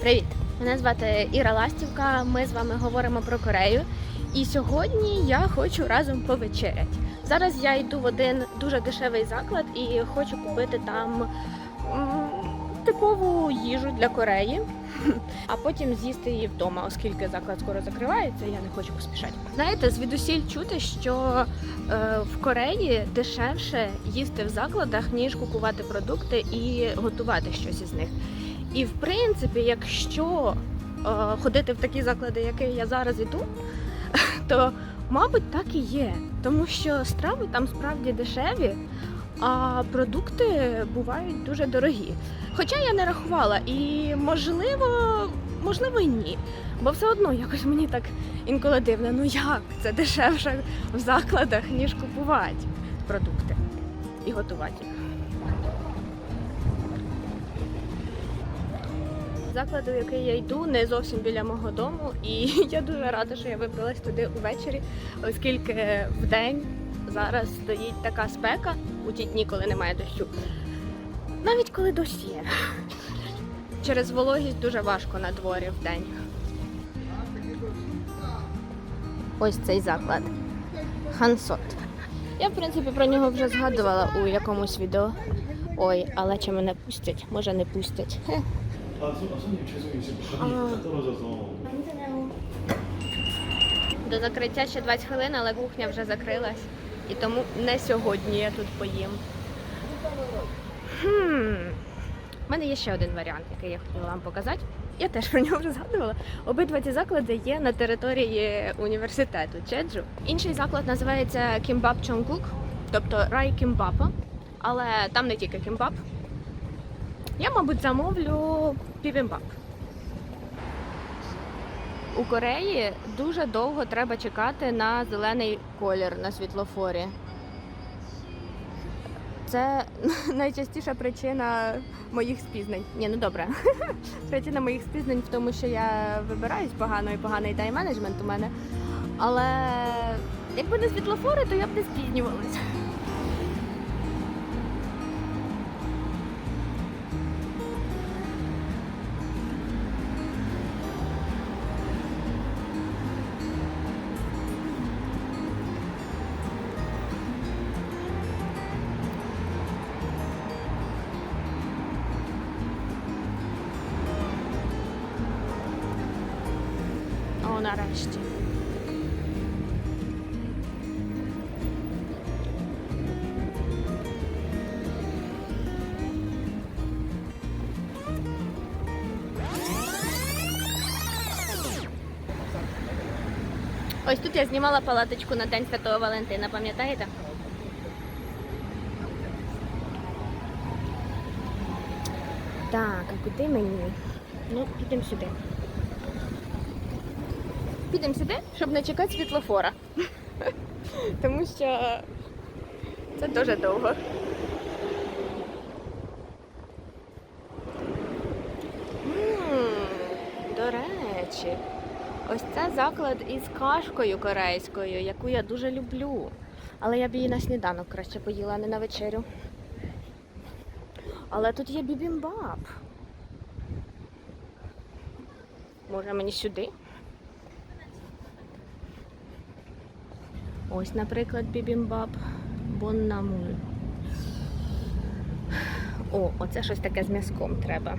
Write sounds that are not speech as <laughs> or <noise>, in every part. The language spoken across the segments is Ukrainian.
Привіт! Мене звати Іра Ластівка. Ми з вами говоримо про Корею. І сьогодні я хочу разом повечеряти. Зараз я йду в один дуже дешевий заклад і хочу купити там типову їжу для Кореї, а потім з'їсти її вдома, оскільки заклад скоро закривається, я не хочу поспішати. Знаєте, звідусіль чути, що е, в Кореї дешевше їсти в закладах, ніж купувати продукти і готувати щось із них. І в принципі, якщо е, ходити в такі заклади, які я зараз іду, <laughs> то мабуть так і є. Тому що страви там справді дешеві, а продукти бувають дуже дорогі. Хоча я не рахувала, і можливо, можливо, і ні. Бо все одно якось мені так інколи дивно, ну як це дешевше в закладах, ніж купувати продукти і готувати їх. Закладу, в який я йду, не зовсім біля мого дому, і <laughs> я дуже рада, що я вибралась туди увечері, оскільки в день зараз стоїть така спека у ті дні, коли немає дощу. Навіть коли дощ є. Через вологість дуже важко на дворі в день. Ось цей заклад. Хансот. Я, в принципі, про нього вже згадувала у якомусь відео. Ой, але чи мене пустять? Може не пустять. Хе. 아, 손, 손님 죄송해요. 지금 밥이 아. 다 떨어져서. До закриття ще 20 хвилин, але кухня вже закрилась. І тому не сьогодні я тут поїм. Хм. У мене є ще один варіант, який я хотіла вам показати. Я теж про нього вже згадувала. Обидва ці заклади є на території університету Чеджу. Інший заклад називається Кімбап Чонгук, тобто рай кімбапа. Але там не тільки кімбап. Я, мабуть, замовлю бібімбап. У Кореї дуже довго треба чекати на зелений колір на світлофорі. Це <laughs> найчастіша причина моїх спізнень. Ні, ну добре. <laughs> причина моїх спізнень в тому, що я вибираюсь погано і поганий тайм-менеджмент у мене. Але якби не світлофори, то я б не спізнювалася. Нарешті. Ось тут я знімала палаточку на День Святого Валентина, пам'ятаєте? Так, а куди мені? Ну, підемо сюди. Підемо сюди, щоб не чекати світлофора. <laughs> Тому що це дуже довго. До речі, ось це заклад із кашкою корейською, яку я дуже люблю. Але я б її на сніданок краще поїла, а не на вечерю. Але тут є бібімбап. Може мені сюди? Ось, наприклад, бібімбап Боннамуль. О, оце щось таке з м'язком треба.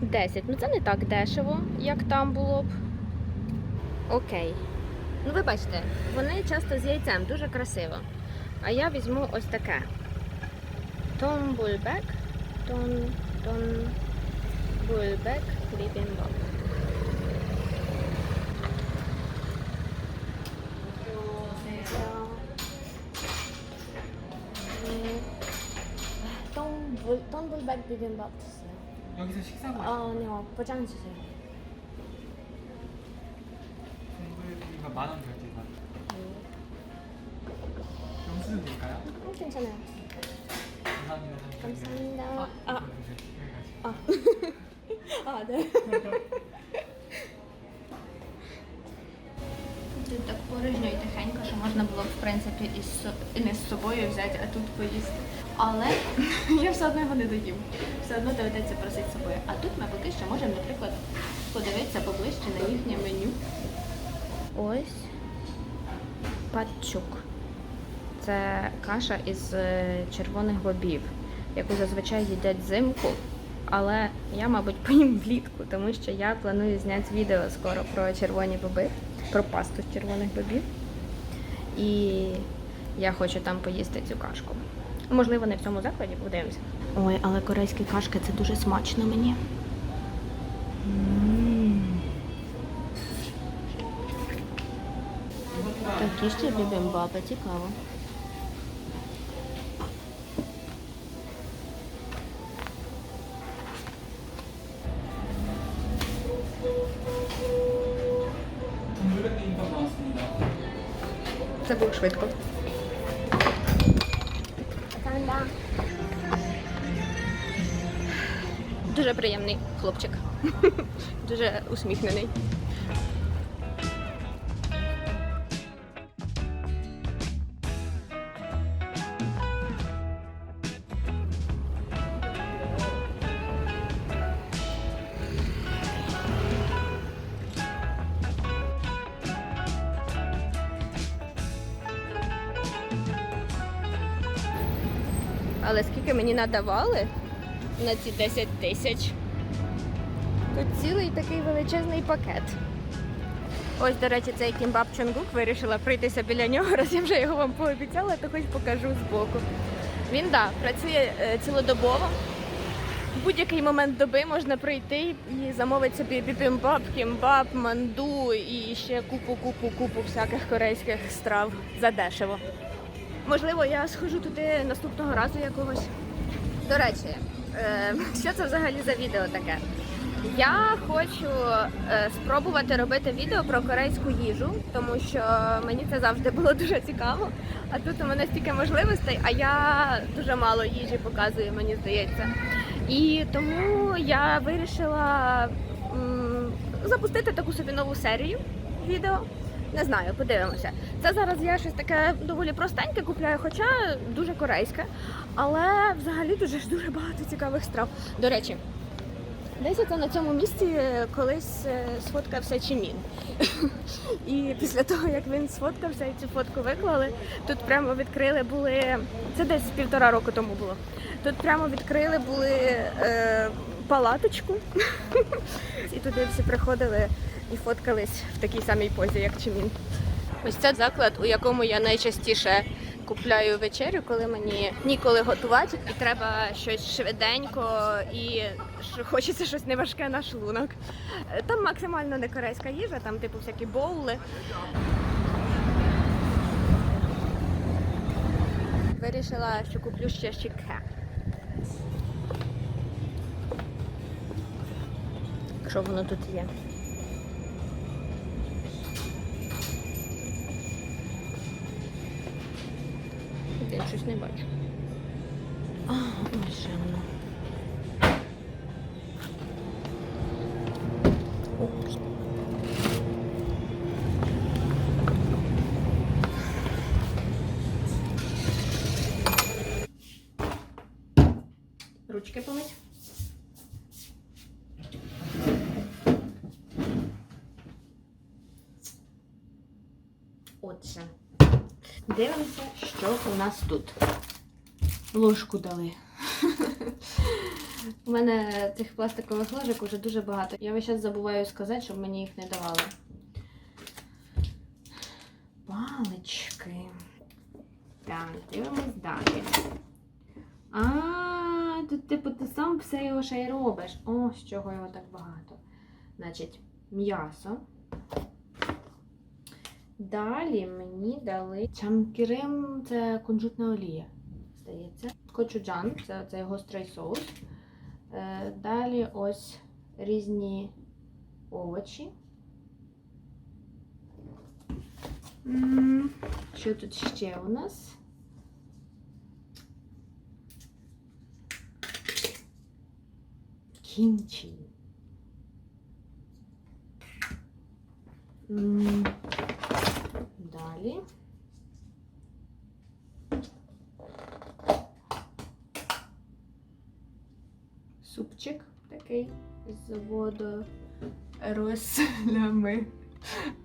10. Ну це не так дешево, як там було б. Окей. Ну, ви бачите, вони часто з яйцем дуже красиво. А я візьму ось таке. Томбульбек. Тон, тон, бульбек. 똥불 똥불백 비빔밥 주세요. 여기서 식사가 아, 아니요 포장 주세요. 동물비가 만원 결제가 영수증 드릴까요? 음, 괜찮아요. 감사합니다. 감사합니다. 아, 아. 여기까지. 아, 아 네. Тут так порожньо і тихенько, що можна було б, в принципі, і, з со- і не з собою взяти, а тут поїсти. Але <laughs> я все одно його не доїм. Все одно доведеться просити собою. А тут ми поки що можемо, наприклад, подивитися поближче на їхнє меню. Ось патчук. Це каша із е, червоних бобів, яку зазвичай їдять взимку. Але я, мабуть, <laughs> поїм влітку, тому що я планую зняти відео скоро про червоні боби, про пасту червоних бобів. І я хочу там поїсти цю кашку. Можливо, не в цьому закладі подивимося. Ой, але корейські кашки це дуже смачно мені. Такі ще бібімбапи, цікаво. Це було швидко. Дуже приємний хлопчик. <laughs> Дуже усміхнений. Але скільки мені надавали на ці 10 тисяч? Тут цілий такий величезний пакет. Ось, до речі, цей кімбаб Чонгук вирішила пройтися біля нього, <laughs> раз я вже його вам пообіцяла, то хоч покажу збоку. Він да, працює е, цілодобово. В будь-який момент доби можна прийти і замовити собі бібімбап, кімбаб, манду і ще купу-купу-купу всяких корейських страв задешево. Можливо, я схожу туди наступного разу якогось. До речі, <laughs> що це взагалі за відео таке? Я хочу е, спробувати робити відео про корейську їжу, тому що мені це завжди було <laughs> дуже цікаво. А тут у мене стільки можливостей, а я дуже мало їжі показую, мені здається. І тому я вирішила запустити таку собі нову серію відео. Не знаю, подивимося. Це зараз я щось таке доволі простеньке купляю, хоча дуже корейське. Але взагалі дуже ж дуже багато цікавих страв. До речі, десь це на цьому місці колись е, сфоткався Чимін. І після того, як він сфоткався і цю фотку виклали, тут прямо відкрили були. Це десь півтора року тому було. Тут прямо відкрили були е, палаточку. <laughs> І туди всі приходили і фоткались в такій самій позі, як Чимін. Ось це заклад, у якому я найчастіше купляю вечерю, коли мені ніколи готувати, і треба щось швиденько і хочеться щось неважке на шлунок. Там максимально не корейська їжа, там типу всякі боули. Вирішила, що куплю ще щіке. Якщо воно тут є. Я щось не бачу. А, ось воно. Ручки помить. Отже. Дивимося, що у нас тут. Ложку дали. <laughs> У мене цих пластикових ложок вже дуже багато. Я весь час забуваю сказати, щоб мені їх не давали. Палички. Так, дивимось далі. А, тут, типу, ти сам все його ще й робиш. О, з чого його так багато. Значить, м'ясо. Далі мені дали чамкірим, це кунжутна олія, здається. Кочуджан, це цей гострий соус. Е, Далі ось різні овочі. Що тут ще у нас? Кімчі далі. Супчик такий з водорослями.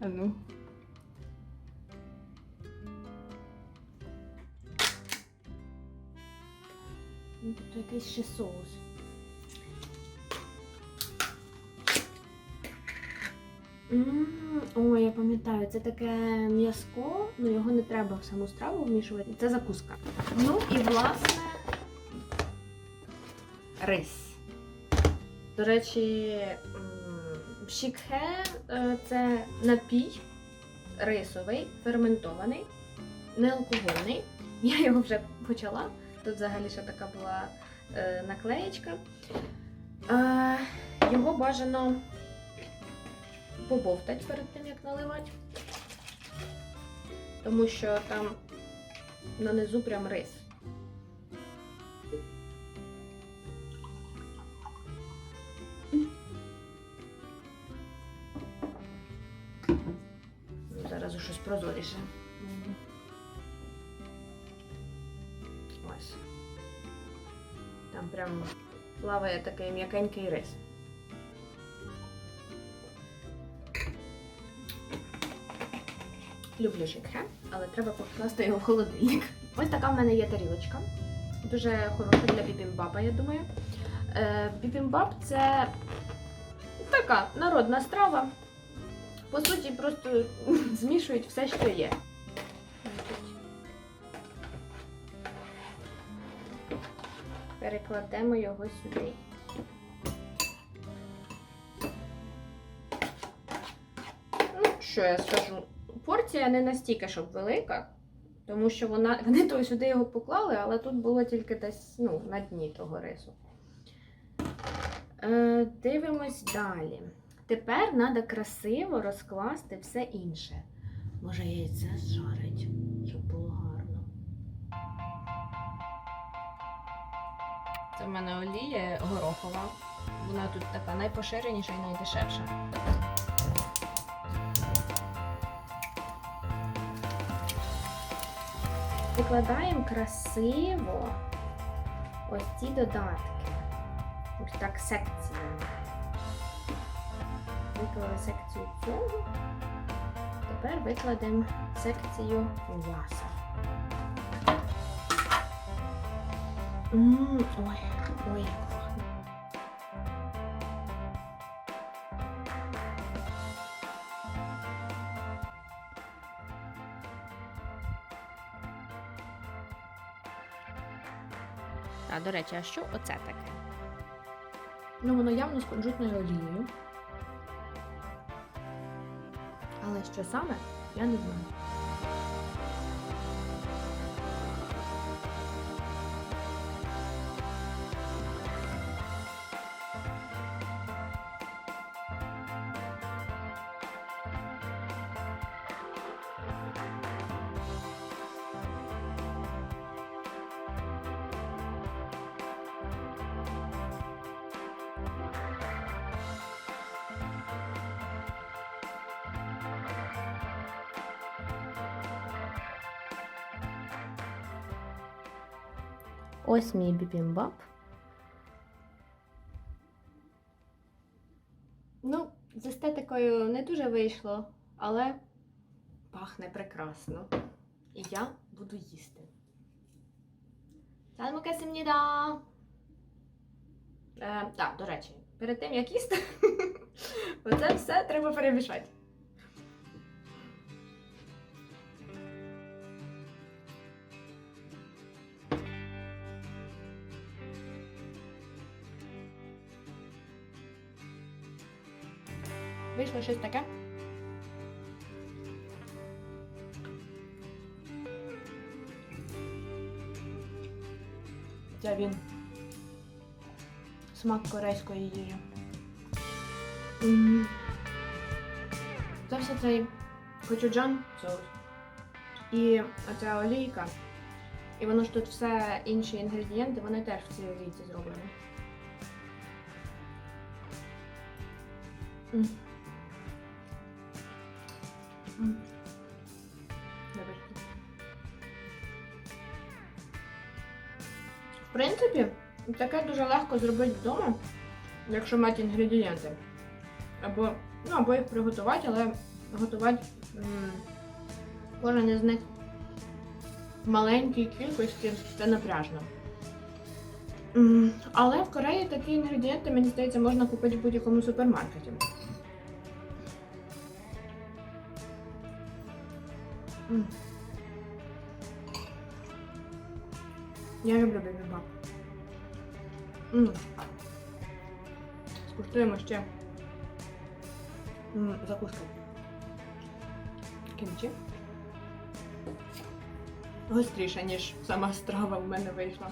А ну. Тут якийсь ще соус. Ой, я пам'ятаю, це таке м'язко, ну його не треба в саму страву вмішувати. Це закуска. Ну і власне рис. До речі, шікхе е, це напій рисовий, ферментований, неалкогольний. <laughs> Я його вже почала. Тут взагалі ще така була е, наклеєчка. Е, його бажано побовтати перед тим, як наливати. Тому що там на низу прям рис. Ну, Зараз щось прозоріше. Ось. Там прям плаває такий м'якенький рис. Люблю шикхе, але треба покласти його в холодильник. Ось така в мене є тарілочка. Дуже хороша для бібімбаба, я думаю. Е, бібімбаб це така народна страва. По суті, просто <laughs> змішують все, що є. Перекладемо його сюди. Ну, що я скажу? Порція не настільки, щоб велика, тому що вона, <laughs> вони то сюди його поклали, але тут було тільки десь ну, на дні того рису. Е, дивимось далі. Тепер треба красиво розкласти все інше. Може, яйце зжарить, щоб було гарно. Це в мене олія горохова. Вона тут така найпоширеніша і найдешевша. Викладаємо красиво ось ці додатки. Ось так секцію. Виклали секцію цього. Тепер викладемо секцію м'яса. Ой, ой, до речі, а що оце таке? Ну, воно явно з кунжутною олією. Але що саме, я не знаю. Ось мій бібімбап. Ну, з естетикою не дуже вийшло, але пахне прекрасно. І я буду їсти. Сальмукесимніда! Е, Так, до речі, перед тим як їсти, <laughs> оце все треба перемішати. Вийшло щось таке. Це він. Смак корейської їжі. Це все цей кочуджан соус. І оця олійка. І воно ж тут все інші інгредієнти, вони теж в цій олійці зроблені. В принципі, Таке дуже легко зробити вдома, якщо мати інгредієнти. Або, ну, або їх приготувати, але готувати кожен із них в маленькій кількості це напряжно. Але в Кореї такі інгредієнти, мені здається, можна купити в будь-якому супермаркеті. М. Я люблю бібімбап. М. Скуштуємо ще м, закуски. Кімчі. Гостріше, ніж сама страва в мене вийшла.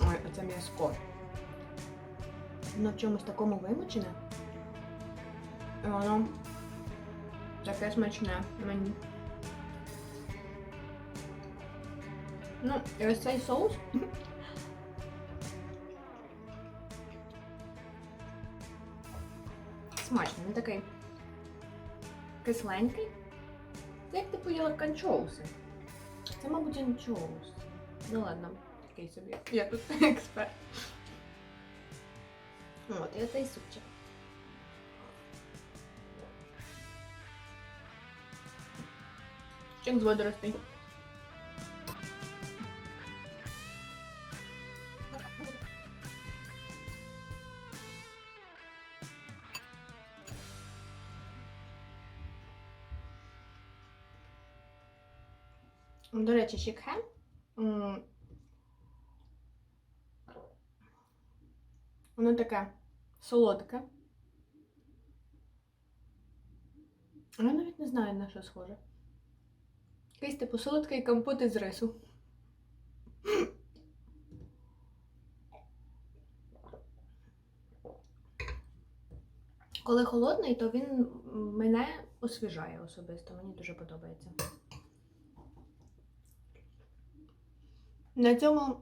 Ой, оце м'яско. Воно в чомусь такому вимочене. І воно таке смачне мені. Ну, і ось цей соус. Смачний, він такий кисленький. Це як ти поїла канчоуси. Це, мабуть, анчоус. Ну ладно, такий собі. Я тут <laughs> експерт. От, і оцей супчик. Чек з водоростей. До речі, щікхе. Воно таке солодке. Я навіть не знаю, на що схоже. Якийсь типу солодкий компот із рису. Коли холодний, то він мене освіжає особисто. Мені дуже подобається. На цьому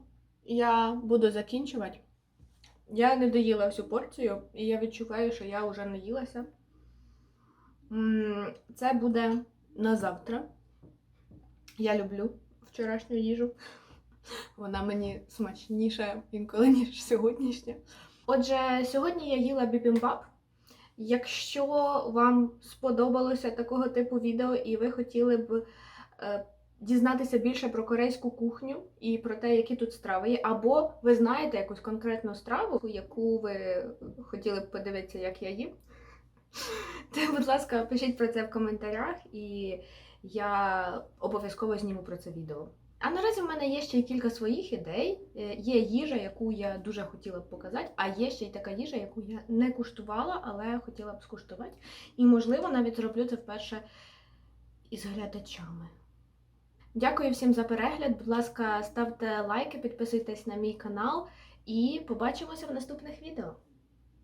я буду закінчувати. Я не доїла всю порцію, і я відчуваю, що я вже наїлася. Це буде на завтра. Я люблю вчорашню їжу. Вона мені смачніша інколи, ніж сьогоднішня. Отже, сьогодні я їла бібімбап. Якщо вам сподобалося такого типу відео і ви хотіли б е, дізнатися більше про корейську кухню і про те, які тут страви є, або ви знаєте якусь конкретну страву, яку ви хотіли б подивитися, як я їм, <laughs> то, будь ласка, пишіть про це в коментарях, і я обов'язково зніму про це відео. А наразі в мене є ще кілька своїх ідей. Е, Є їжа, яку я дуже хотіла б показати, а є ще й така їжа, яку я не куштувала, але хотіла б скуштувати. І, можливо, навіть зроблю це вперше із глядачами. Дякую всім за перегляд. Будь ласка, ставте лайки, підписуйтесь на мій канал і побачимося в наступних відео.